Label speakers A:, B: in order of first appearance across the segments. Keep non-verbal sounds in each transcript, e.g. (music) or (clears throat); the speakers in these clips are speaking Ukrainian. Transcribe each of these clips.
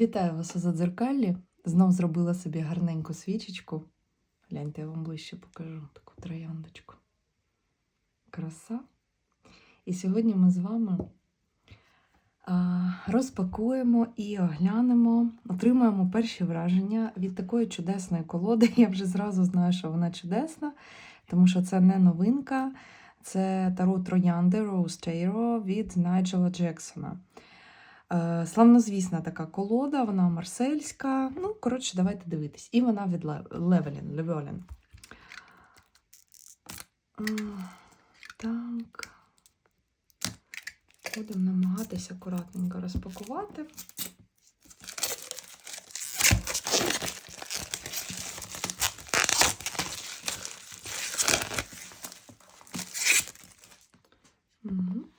A: Вітаю вас у задзеркаллі. Знов зробила собі гарненьку свічечку. Гляньте, я вам ближче покажу таку трояндочку. Краса. І сьогодні ми з вами розпакуємо і оглянемо, отримаємо перші враження від такої чудесної колоди. (laughs) Я вже зразу знаю, що вона чудесна, тому що це не новинка. Це Таро Троянди Rose Tarot від Найджела Джексона. Е, Славнозвісна така колода, вона марсельська. Ну, коротше, давайте дивитись. І вона від Левелін. Левелін. Так. Будемо намагатися акуратненько розпакувати.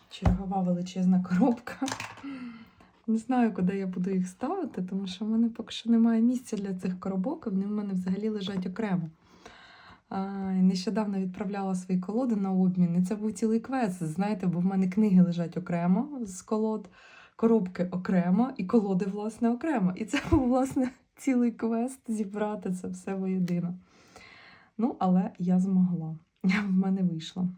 A: Чергова величезна коробка. Не знаю, куди я буду їх ставити, тому що в мене поки що немає місця для цих коробок, і вони в мене взагалі лежать окремо. А, нещодавно відправляла свої колоди на обмін, і це був цілий квест. Знаєте, бо в мене книги лежать окремо з колод, коробки окремо, і колоди, власне, окремо. І це (laughs) був, власне, цілий квест зібрати це все воєдино. Ну, але я змогла. (laughs) В мене вийшло.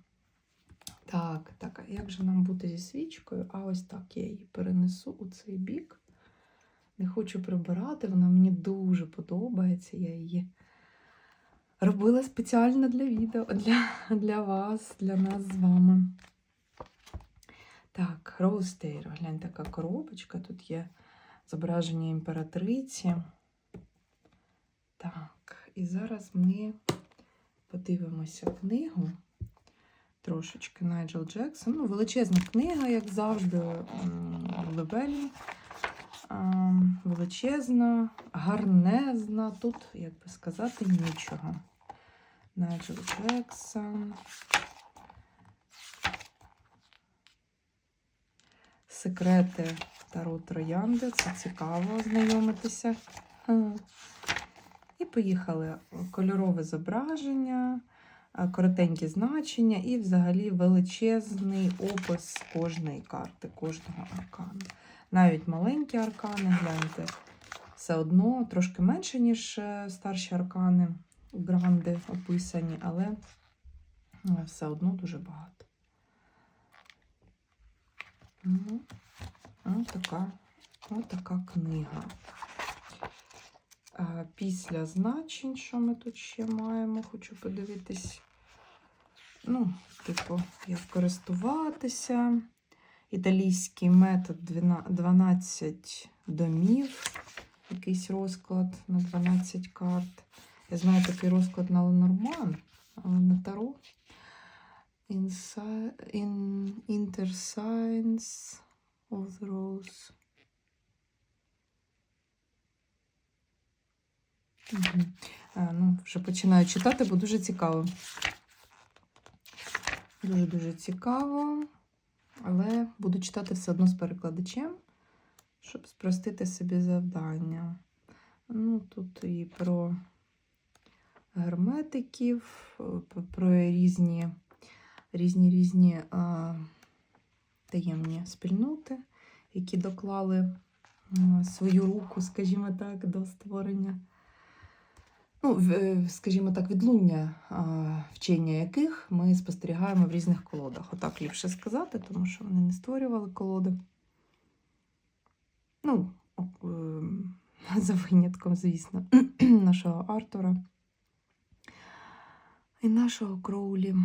A: Так, так, а як же нам бути зі свічкою? А ось так я її перенесу у цей бік. Не хочу прибирати, вона мені дуже подобається. Я її робила спеціально для відео, для, для вас, для нас з вами. Так, роустейр. Глянь, така коробочка. Тут є зображення імператриці. Так, і зараз ми подивимося книгу трошечки Найджел Джексон. Ну, величезна книга, як завжди, м, Лебелі. Величезна, гарнезна. Тут, як би сказати, нічого. Найджел Джексон. Секрети Таро Троянди. Це цікаво ознайомитися. І поїхали. Кольорове зображення коротенькі значення і взагалі величезний опис кожної карти, кожного аркану. Навіть маленькі аркани, гляньте, все одно трошки менше, ніж е, старші аркани, гранди описані, але е, все одно дуже багато. Ну, ось така, ось така книга. Після значень, що ми тут ще маємо, хочу подивитись. Ну, типу, як користуватися. Італійський метод 12 домів. Якийсь розклад на 12 карт. Я знаю такий розклад на Ленорман, але на Таро. Interscience of the Rose. Мгм. Ну, вже починаю читати, бо дуже цікаво. Дуже-дуже цікаво. Але буду читати все одно з перекладачем, щоб спростити собі завдання. Ну, тут і про герметиків, е, про різні різні різні а, таємні спільноти, які доклали свою руку, скажімо так, до створення ну, е, скажімо так, відлуння вчення яких ми спостерігаємо в різних колодах. Отак ліпше сказати, тому що вони не створювали колоди. Ну, ем, (laughs) за винятком, звісно, (clears throat) нашого Артура і нашого Кроулі.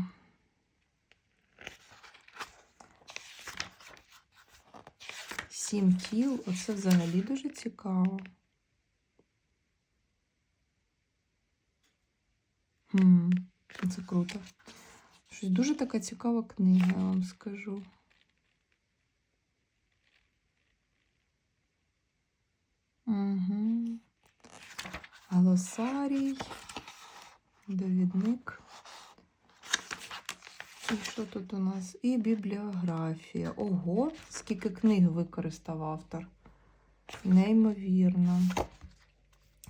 A: Сім тіл, оце взагалі дуже цікаво. Це круто. Щось дуже така цікава книга, я вам скажу. Угу. Глосарій, довідник. І що тут у нас? І бібліографія. Ого, скільки книг використав автор. Неймовірно.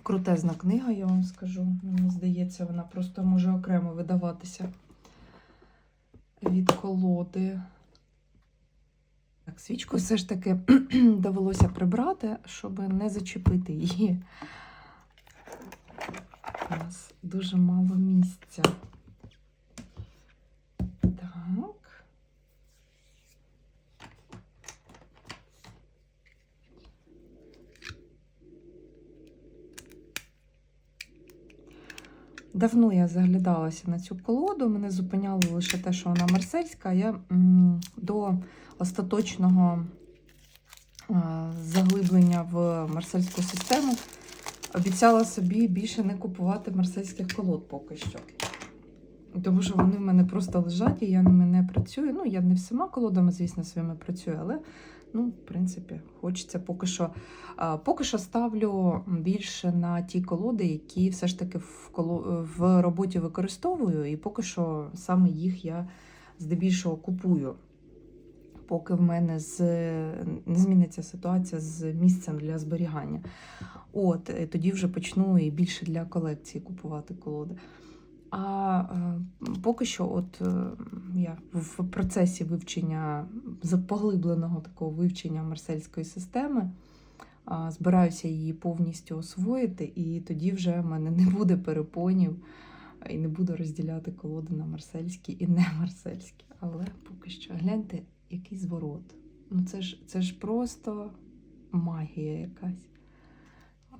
A: Крутезна книга, я вам скажу. Мені здається, вона просто може окремо видаватися від колоди. Так, Так, свічку все ж таки (clears throat) довелося прибрати, щоб не зачепити її. У нас дуже мало місця. Так. Давно я заглядалася на цю колоду, мене зупиняло лише те, що вона марсельська. Я до остаточного заглиблення в марсельську систему обіцяла собі більше не купувати марсельських колод поки що. Тому що вони в мене просто лежать, і я ними не працюю. Ну, я не всіма колодами, звісно, своїми працюю, але, ну, в принципі, хочеться поки що. Поки що ставлю більше на ті колоди, які все ж таки в, коло... в роботі використовую, і поки що саме їх я здебільшого купую. Поки в мене з... не зміниться ситуація з місцем для зберігання. От, тоді вже почну і більше для колекції купувати колоди. А е, поки що, от е, я в процесі вивчення, з- поглибленого такого вивчення марсельської системи, збираюся її повністю освоїти, і тоді вже в мене не буде перепонів і не буду розділяти колоди на марсельські і не марсельські. Але поки що гляньте, який зворот. Ну це ж, це ж просто магія якась.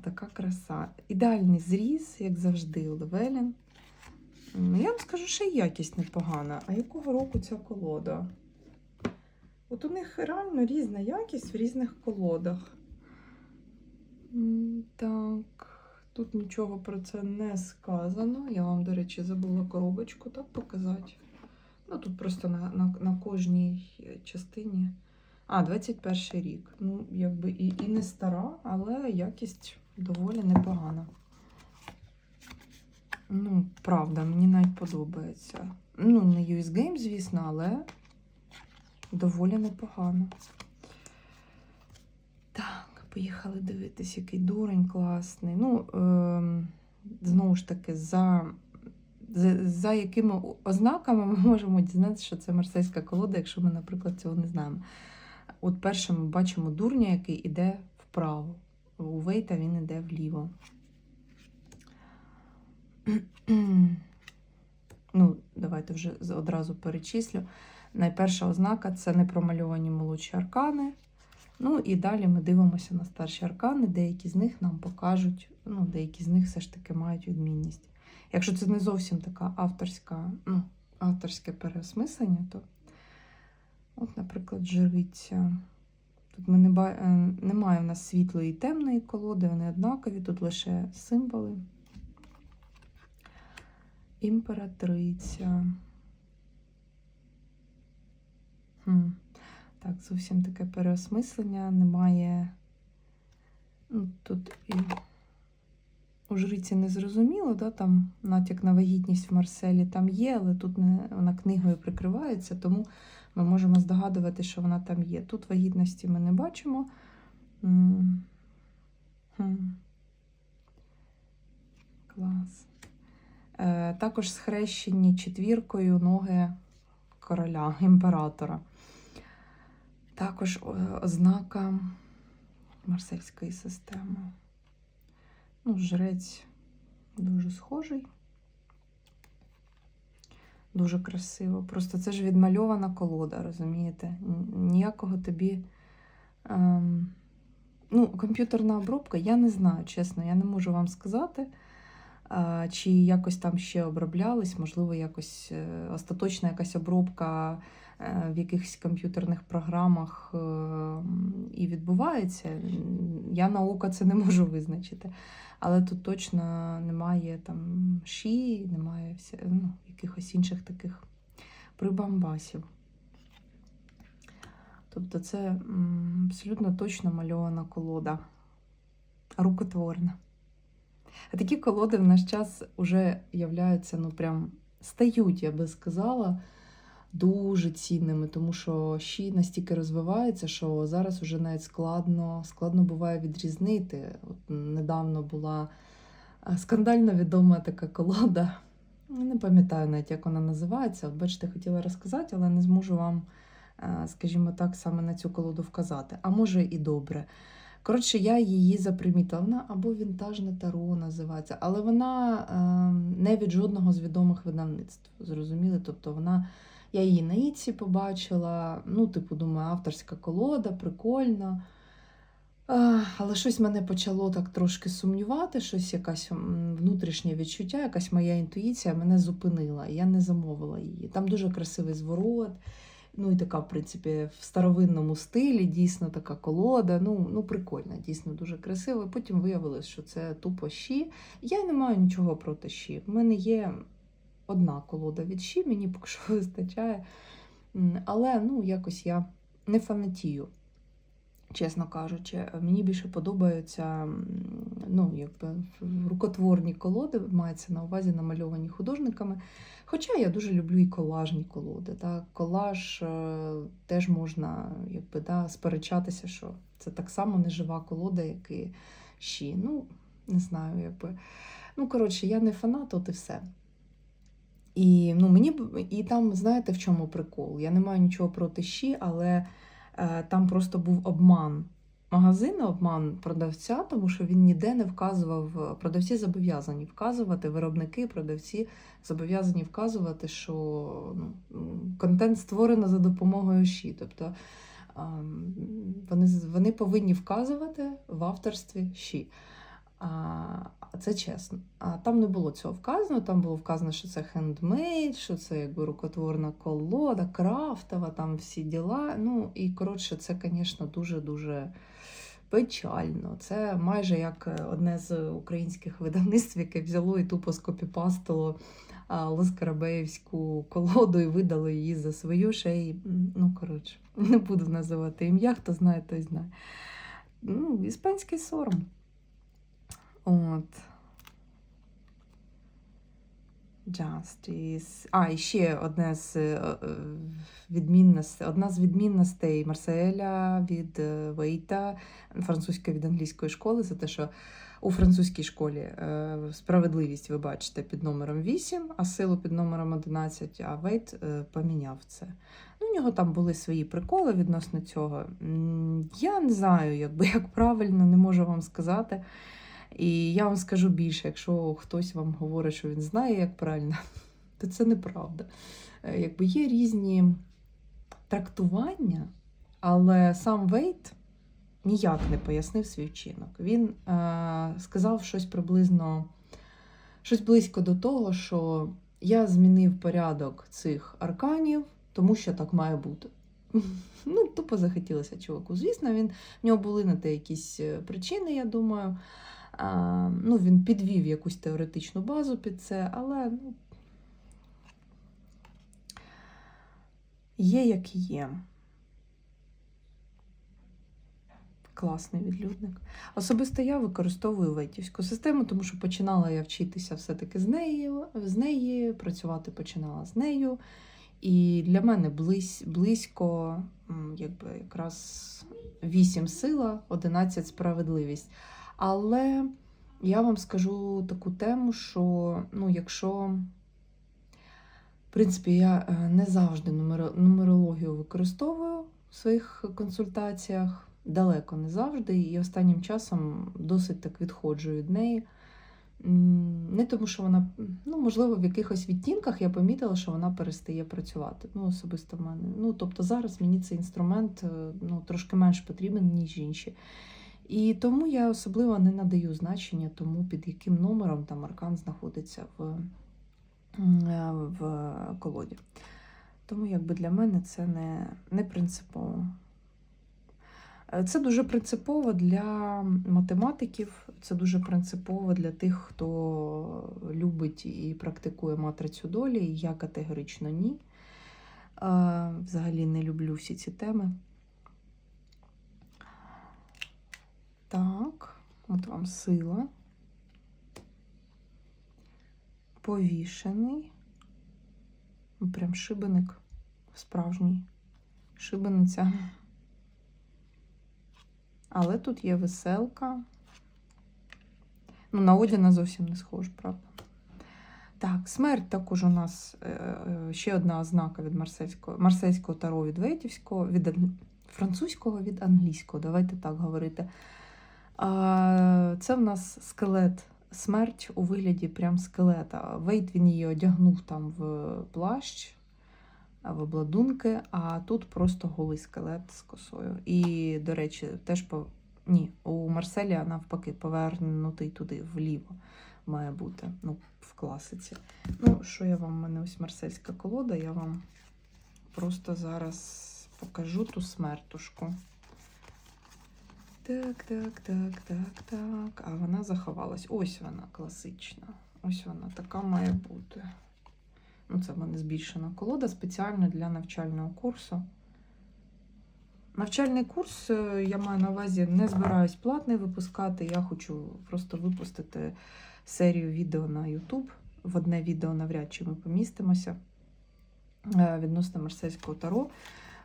A: Така краса. Ідеальний зріз, як завжди, Левелін. М, Я вам скажу, що й якість непогана. А якого року ця колода? От у них реально різна якість в різних колодах. Так, тут нічого про це не сказано. Я вам, до речі, забула коробочку так показати. Ну, тут просто на, на, на кожній частині. А, 21 рік. Ну, якби і, і не стара, але якість доволі непогана. Ну, правда, мені навіть подобається. Ну, не US Game, звісно, але доволі непогано. Так, поїхали дивитись, який дурень класний. Ну, ем, знову ж таки, за, за, за якими ознаками ми можемо дізнатися, що це марсельська колода, якщо ми, наприклад, цього не знаємо. От перше ми бачимо дурня, який іде вправо. У Вейта він іде вліво. (clears throat) Ну, давайте вже одразу перечислю. Найперша ознака це непромальовані молодші аркани. Ну і далі ми дивимося на старші аркани. Деякі з них нам покажуть, ну, деякі з них все ж таки мають відмінність. Якщо це не зовсім така авторська, ну, авторське переосмислення, то, от, наприклад, живиця. Тут ми не ба... е, немає в нас світлої і темної колоди, вони однакові, тут лише символи. Імператриця. Хм. Так, зовсім таке переосмислення. Немає. Ну, тут і у жриці не зрозуміло, да, там натяк на вагітність в Марселі там є, але тут не, вона книгою прикривається, тому ми можемо здогадувати, що вона там є. Тут вагітності ми не бачимо. М. Клас. Е, також схрещені четвіркою ноги короля, імператора. Також е, ознака марсельської системи. Ну, жрець дуже схожий. Дуже красиво. Просто це ж відмальована колода, розумієте? Ніякого тобі. Ем, ну, комп'ютерна обробка, я не знаю, чесно, я не можу вам сказати. Чи якось там ще оброблялись, можливо, якось е, остаточна якась обробка е, в якихось комп'ютерних програмах е, і відбувається. Я на око це не можу визначити. Але тут точно немає там ші, немає вся, ну, якихось інших таких прибамбасів. Тобто це абсолютно точно мальована колода, рукотворна. А такі колоди в наш час вже являються, ну прям стають, я би сказала, дуже цінними, тому що щі настільки розвивається, що зараз вже навіть складно, складно буває відрізнити. От недавно була скандально відома така колода. Не пам'ятаю навіть, як вона називається. От бачите, хотіла розказати, але не зможу вам скажімо так, саме на цю колоду вказати. А може і добре. Коротше, я її запримітила. Вона або вінтажне таро називається, але вона е, не від жодного з відомих видавництв. Зрозуміли? Тобто вона. Я її на Іці побачила. Ну, типу, думаю, авторська колода, прикольна. А, Але щось мене почало так трошки сумнівати, щось якась внутрішнє відчуття, якась моя інтуїція мене зупинила. Я не замовила її. Там дуже красивий зворот. Ну і така, в принципі, в старовинному стилі, дійсно така колода. Ну, ну прикольна, дійсно дуже красива. Потім виявилось, що це тупо щі. Я не маю нічого проти щі. В мене є одна колода від щі, мені поки що (laughs) вистачає. Але ну, якось я не фанатію. Чесно кажучи, мені більше подобаються ну, якби, рукотворні колоди, мається на увазі намальовані художниками. Хоча я дуже люблю і колажні колоди. Так? Колаж е, теж можна якби, да, сперечатися, що це так само нежива колода, як і щі. Ну, не знаю, якби. Ну, коротше, я не фанат, от і все. І, ну, мені, і там, знаєте, в чому прикол? Я не маю нічого проти щі, але там просто був обман магазину, обман продавця, тому що він ніде не вказував, продавці зобов'язані вказувати, виробники, продавці зобов'язані вказувати, що ну, контент створено за допомогою ШІ. Тобто ем, вони, вони повинні вказувати в авторстві щі. Це чесно. А там не було цього вказано. Там було вказано, що це хендмейд, що це якби рукотворна колода, крафтова, там всі діла. Ну і коротше, це, звісно, дуже-дуже печально. Це майже як е, одне з українських видавництв, яке взяло і тупо скопіпастило Лоскарабеївську колоду і видало її за свою ще ну коротше, (laughs) не буду називати ім'я, хто знає, той знає. Ну, іспанський сором. От. Justice. А, і ще одне з е, е, відмінностей, одна з відмінностей Марселя від е, Вейта, французької від англійської школи, це те, що у французькій школі справедливість, ви бачите, під номером 8, а силу під номером 11, а Вейт поміняв це. Ну, у нього там були свої приколи відносно цього. Я не знаю, якби, як правильно, не можу вам сказати. І я вам скажу більше, якщо хтось вам говорить, що він знає, як правильно, (laughs) то це неправда. Е, Якби є різні трактування, але сам Вейт ніяк не пояснив свій вчинок. Він е, сказав щось приблизно, щось близько до того, що я змінив порядок цих арканів, тому що так має бути. (laughs) Ну, тупо захотілося чуваку. Звісно, він, в нього були на те якісь е, причини, я думаю. Ну, він підвів якусь теоретичну базу під це, але ну, є як є. Класний відлюдник. Особисто я використовую ветівську систему, тому що починала я вчитися все-таки з нею, з неї, працювати починала з нею. І для мене близь, близько, якби якраз 8 сила, 11 справедливість. Але я вам скажу таку тему, що ну, якщо, в принципі, я е, не завжди нумерологію використовую в своїх консультаціях, далеко не завжди, і останнім часом досить так відходжу від неї. Не тому, що вона, ну, можливо, в якихось відтінках я помітила, що вона перестає працювати. Ну, особисто в мене. Ну, тобто зараз мені цей інструмент е, ну, трошки менш потрібен, ніж інші. І тому я особливо не надаю значення тому, під яким номером там аркан знаходиться в, е, в колоді. Тому якби для мене це не, не принципово. Е, Це дуже принципово для математиків, це дуже принципово для тих, хто любить і практикує матрицю долі. Я категорично ні. Е, Взагалі не люблю всі ці теми. Так, от вам сила. Повішений. Ну, Прям шибеник справжній. Шибениця. Але тут є веселка. Ну, на Одіна зовсім не схож, правда? Так, смерть також у нас е, е, ще одна ознака від марсельського, марсельського таро від ветівського, від французького від англійського. Давайте так говорити. Це в нас скелет. Смерть у вигляді прям скелета. Вейт він її одягнув там в плащ, в обладунки, а тут просто голий скелет з косою. І, до речі, теж по... Ні, у Марселя навпаки повернутий туди вліво має бути. Ну, в класиці. Ну, що я вам, у мене ось марсельська колода, я вам просто зараз покажу ту смертушку. Так, так, так, так, так. А вона заховалась. Ось вона класична. Ось вона така має бути. Ну, це в мене збільшена колода спеціально для навчального курсу. Навчальний курс, е, я маю на увазі, не збираюсь платний випускати. Я хочу просто випустити серію відео на YouTube. В одне відео навряд чи ми помістимося е, відносно марсельського таро.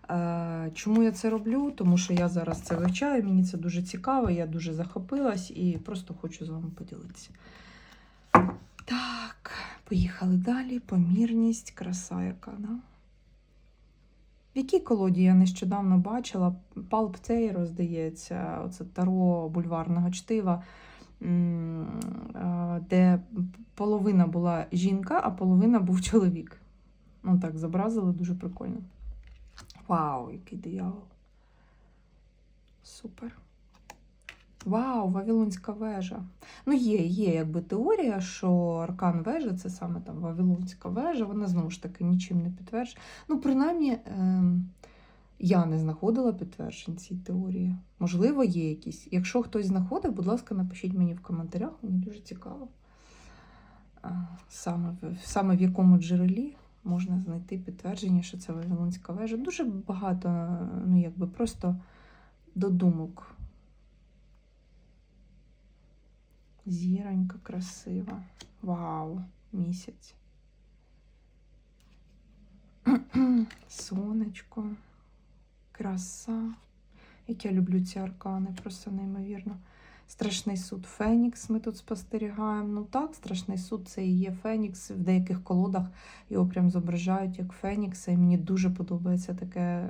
A: Е, Чому я це роблю? Тому що я зараз це вивчаю, мені це дуже цікаво, я дуже захопилась і просто хочу з вами поділитися. Так, поїхали далі. Помірність, краса яка, да? В якій колоді я нещодавно бачила Палп Тейро, здається, оце таро бульварного чтива, е, де половина була жінка, а половина був чоловік. Ну так, зобразили дуже прикольно. Вау, який диявол. Супер. Вау, Вавилонська вежа. Ну, є, є якби теорія, що аркан вежа це саме там Вавилонська вежа, вона знову ж таки нічим не підтверджена. Ну, принаймні, ем, я не знаходила підтверджень цій теорії. Можливо, є якісь. Якщо хтось знаходив, будь ласка, напишіть мені в коментарях, мені дуже цікаво. А, Саме саме в якому джерелі можна знайти підтвердження, що це Вавилонська вежа. Дуже багато, ну, якби просто додумок. Зіронька красива. Вау, місяць. (clears throat) Сонечко. Краса. Як я люблю ці аркани, просто неймовірно. Страшний суд Фенікс ми тут спостерігаємо. Ну так, страшний суд це і є Фенікс. В деяких колодах його прям зображають як Фенікса. І мені дуже подобається таке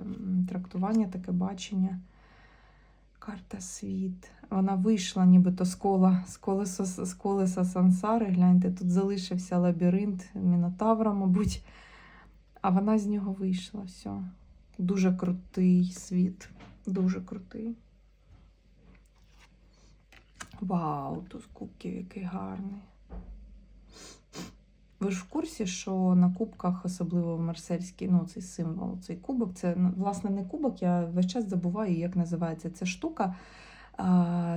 A: трактування, таке бачення. Карта світ. Вона вийшла нібито з кола, з колеса, з колеса сансари. Гляньте, тут залишився лабіринт Мінотавра, мабуть. А вона з нього вийшла. Все. Дуже крутий світ. Дуже крутий. Вау, тут кубків який гарний. Ви ж в курсі, що на кубках, особливо в марсельській, ну, цей символ, цей кубок, це ну, власне не кубок, я весь час забуваю, як називається ця штука.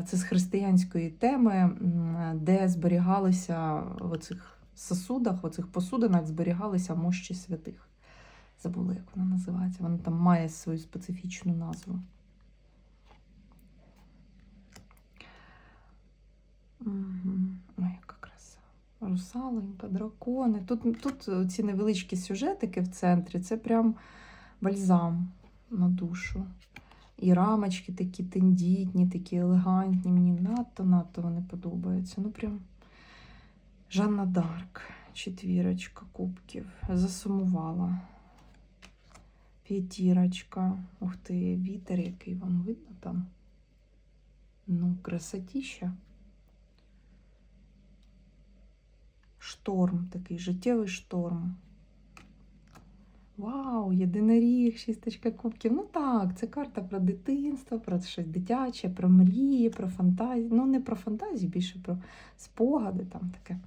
A: Це з християнської теми, де зберігалися в оцих сосудах, в оцих посудинах зберігалися мощі святих. Забула, як вона називається. Вона там має свою специфічну назву. Мгм. Ой, яка краса. Русаленька, дракони. Тут, тут ці невеличкі сюжетики в центрі, це прям бальзам на душу. І рамочки такі тендітні, такі елегантні. Мені надто-надто вони подобаються. Ну, прям Жанна Дарк, четвірочка кубків. Засумувала. П'ятірочка. Ух ти, вітер, який вам видно там. Ну, красотіща. Шторм, такий життєвий шторм. Вау, єдиноріг, шісточка кубків. Ну так, це карта про дитинство, про щось дитяче, про мрії, про фантазії. Ну, не про фантазії, більше про спогади там таке.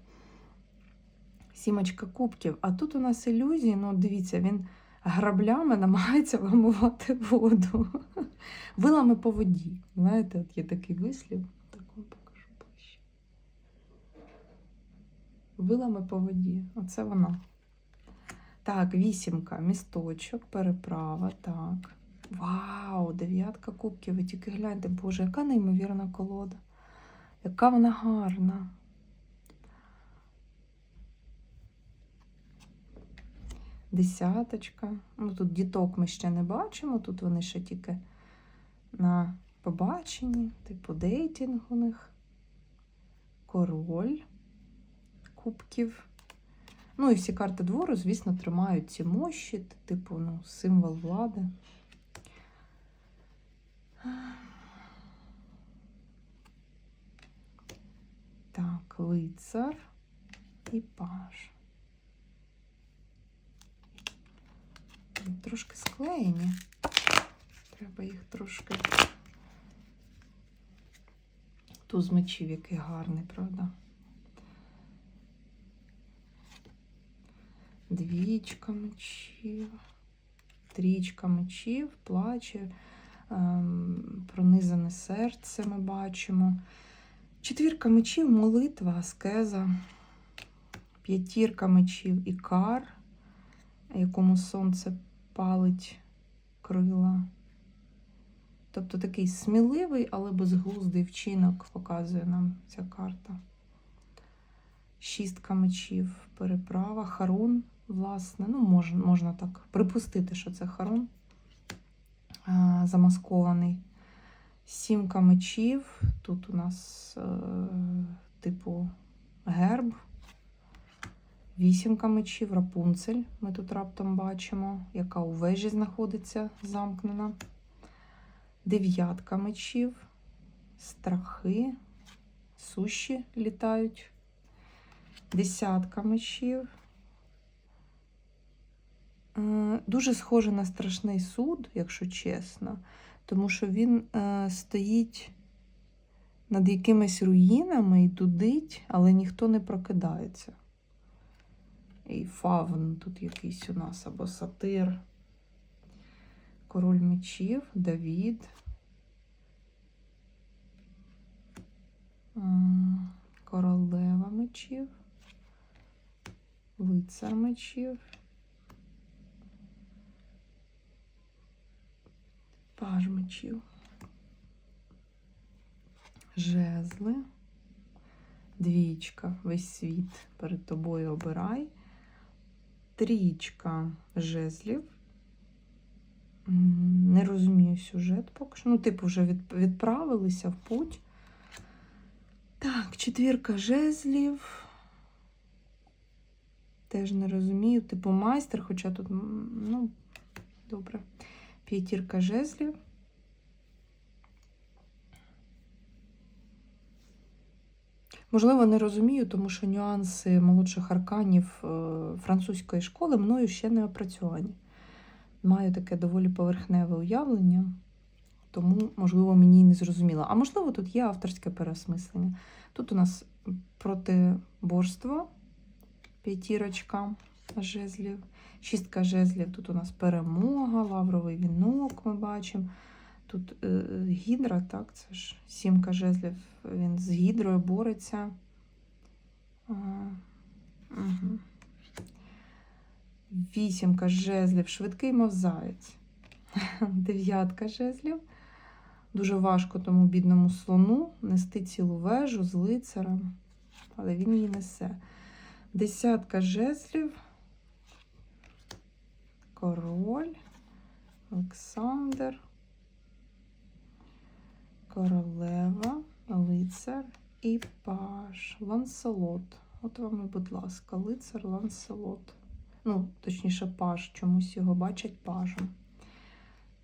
A: Сімочка кубків. А тут у нас ілюзії, ну, дивіться, він граблями намагається вимивати воду. Вилами по воді. Знаєте, от є такий вислів. Так вам покажу ближче. Вилами по воді. Оце вона. Так, вісімка, місточок, переправа, так. Вау, дев'ятка кубків. Ви тільки гляньте, Боже, яка неймовірна колода. Яка вона гарна. Десяточка. Ну, тут діток ми ще не бачимо, тут вони ще тільки на побаченні, типу дейтинг у них. Король кубків. Ну і всі карти двору, звісно, тримають ці мощі, типу, ну, символ влади. Так, лицар і паж. Трошки склеєні. Треба їх трошки. Туз мечів, який гарний, правда? Двічка мечів, трічка мечів, плаче, ем, пронизане серце ми бачимо. Четвірка мечів, молитва, аскеза, п'ятірка мечів, ікар, якому сонце палить крила. Тобто такий сміливий, але безглуздий вчинок показує нам ця карта. Шістка мечів, переправа, харон, власне. Ну, можна, можна так припустити, що це харон а, замаскований. Сімка мечів. Тут у нас е, типу герб. Вісімка мечів, рапунцель. Ми тут раптом бачимо, яка у вежі знаходиться замкнена. Дев'ятка мечів, страхи, суші літають. Десятка мечів. Е, Дуже схоже на страшний суд, якщо чесно, тому що він е, стоїть над якимись руїнами і дудить, але ніхто не прокидається. І фавн тут якийсь у нас або сатир. Король мечів, Давід. Королева мечів. Лицар мечів. Паж мечів. Жезли. Двічка. Весь світ перед тобою обирай. Трічка жезлів. Не розумію сюжет поки що. Ну, типу, вже від, відправилися в путь. Так, четвірка жезлів. Теж не розумію. Типу майстер, хоча тут, ну, добре. П'ятірка жезлів. Можливо, не розумію, тому що нюанси молодших арканів е, французької школи мною ще не опрацьовані. Маю таке доволі поверхневе уявлення, тому, можливо, мені не зрозуміло. А можливо, тут є авторське переосмислення. Тут у нас протиборство, п'ятірочка жезлів, шістка жезлів. Тут у нас перемога, лавровий вінок ми бачимо. Тут е, гідра, так, це ж сімка жезлів, він з гідрою бореться. А, угу. Вісімка жезлів, швидкий мов заєць. (laughs) Дев'ятка жезлів. Дуже важко тому бідному слону нести цілу вежу з лицарем, але він її несе. Десятка жезлів. Король, Олександр, королева, лицар і паж. Ланселот. От вам і, будь ласка, лицар Ланселот. Ну, точніше, паж, чомусь його бачать пажем.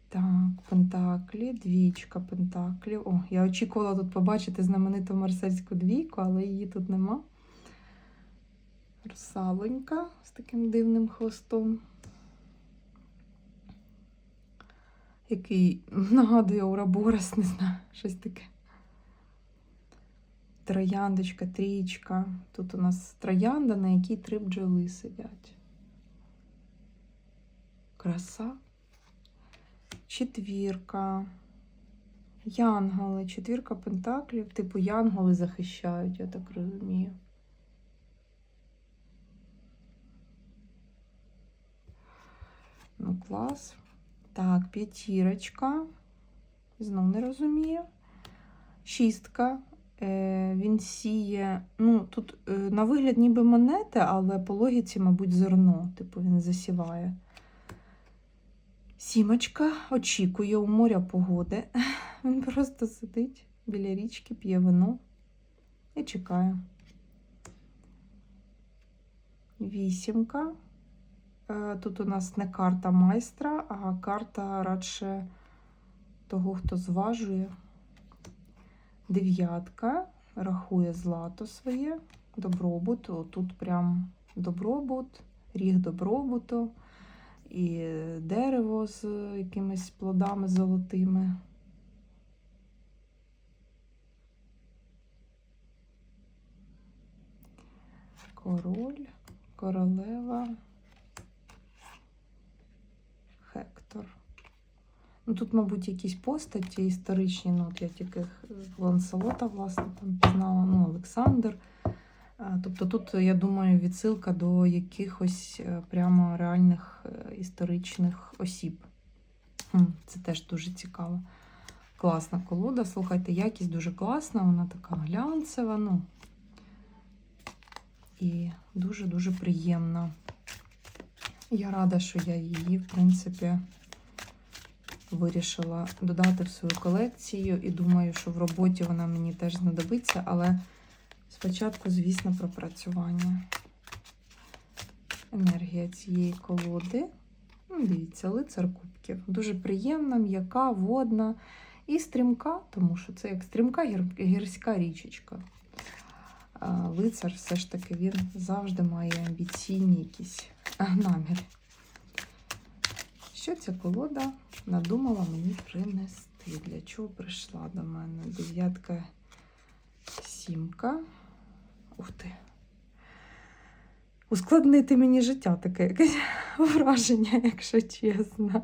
A: Так, Пентаклі, двічка Пентаклів. О, я очікувала тут побачити знамениту марсельську двійку, але її тут нема. Русалонька з таким дивним хвостом. Який нагадує Ураборос, не знаю, щось таке. Трояндочка, трічка. Тут у нас троянда, на якій три бджоли сидять. Краса. Четвірка. Янголи. Четвірка пентаклів. Типу янголи захищають, я так розумію. Ну, клас. Так, п'ятірочка. Знов не розумію. Шістка. Е, Він сіє. Ну, тут е, на вигляд ніби монети, але по логіці, мабуть, зерно. Типу він засіває. Сімочка очікує у моря погоди. (laughs) Він просто сидить біля річки, п'є вино і чекає. вісімка. Е, Тут у нас не карта майстра, а карта радше того, хто зважує. Дев'ятка рахує злато своє, добробут. Тут прям добробут, ріг добробуту і дерево з якимись плодами золотими. Король, королева, Ну, тут, мабуть, якісь постаті історичні, ну, от я тільки е, Ланселота, власне, там пізнала, ну, Олександр. Тобто тут, я думаю, відсилка до якихось е, прямо реальних е, історичних осіб. Це теж дуже цікаво. Класна колода. Слухайте, якість дуже класна, вона така глянцева, ну. І дуже-дуже приємна. Я рада, що я її, в принципі, вирішила додати в свою колекцію. І думаю, що в роботі вона мені теж знадобиться, але спочатку, звісно, пропрацювання. Енергія цієї колоди. Ну, Дивіться, лицар кубків. Дуже приємна, м'яка, водна і стрімка, тому що це як стрімка гір- гірська річечка. Лицар все ж таки він завжди має амбіційні якісь наміри. Що ця колода надумала мені принести? Для чого прийшла до мене? Дев'ятка, сімка. Ух ти. Ускладнити мені життя таке якесь (laughs) враження, якщо чесно.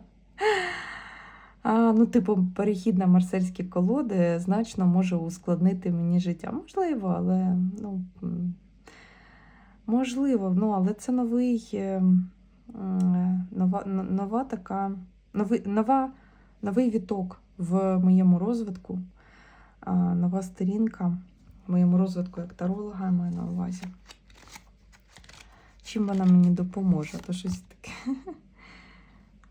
A: А, ну, типу, перехід на марсельські колоди значно може ускладнити мені життя. Можливо, але ну, можливо, ну, але це новий, е, м, нова, нова така, новий, нова, новий віток в моєму розвитку, нова сторінка в моєму розвитку як таролога я маю на увазі. Чим вона мені допоможе? То щось таке. (laughs)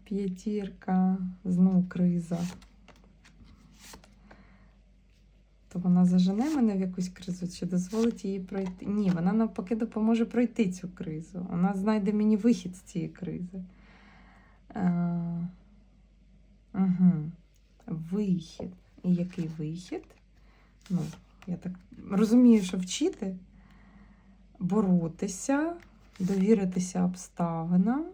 A: П'ятірка, знову криза. То вона зажене мене в якусь кризу чи дозволить її пройти? Ні, вона навпаки допоможе пройти цю кризу. Вона знайде мені вихід з цієї кризи. Е, угу. Вихід. І який вихід? Ну, я так розумію, що вчити, боротися, довіритися обставинам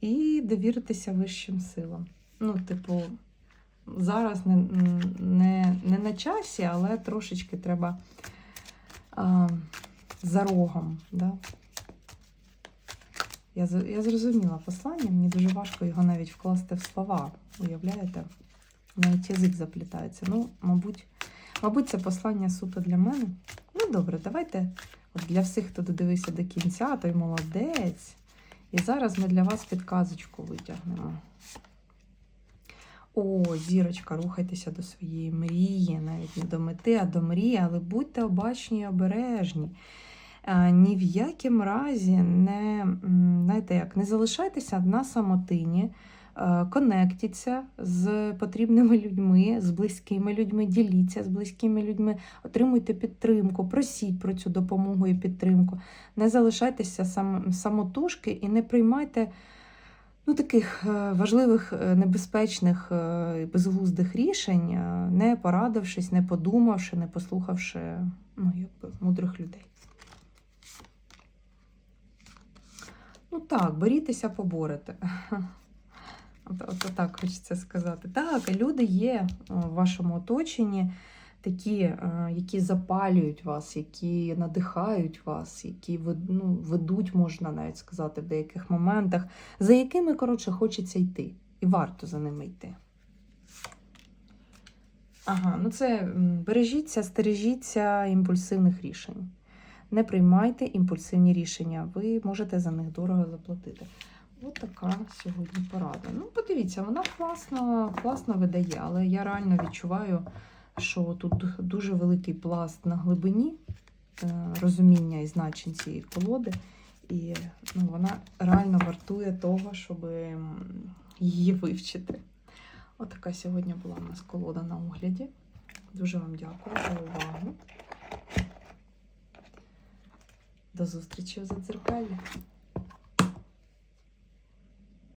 A: і довіритися вищим силам. Ну, типу, зараз не, не, не на часі, але трошечки треба а, за рогом. Да? Я, я зрозуміла послання, мені дуже важко його навіть вкласти в слова. Уявляєте? Навіть язик заплітається. Ну, мабуть, мабуть, це послання суто для мене. Ну, добре, давайте от для всіх, хто додивився до кінця, той молодець. І зараз ми для вас підказочку витягнемо. О, зірочка, рухайтеся до своєї мрії, навіть не до мети, а до мрії, але будьте обачні і обережні. Е, Ні в яким разі не, знаєте як, не залишайтеся на самотині, е, конектіться з потрібними людьми, з близькими людьми, діліться з близькими людьми, отримуйте підтримку, просіть про цю допомогу і підтримку. Не залишайтеся сам, самотужки і не приймайте ну, таких е, важливих, е, небезпечних, е, і безглуздих рішень, не порадившись, не подумавши, не послухавши ну, якби, мудрих людей. Ну так, борітеся, поборете. От, от, так хочеться сказати. Так, люди є в вашому оточенні такі, е, які запалюють вас, які надихають вас, які ну, ведуть, можна навіть сказати, в деяких моментах, за якими, коротше, хочеться йти. І варто за ними йти. Ага, ну це бережіться, стережіться імпульсивних рішень. Не приймайте імпульсивні рішення, ви можете за них дорого заплатити. Ось така сьогодні порада. Ну, подивіться, вона класно, класно видає, але я реально відчуваю, що тут дуже великий пласт на глибині е, розуміння і значень цієї колоди. І ну, вона реально вартує того, щоб її вивчити. Отака сьогодні була у нас колода на огляді. Дуже вам дякую за увагу. До зустрічі у задзеркалі.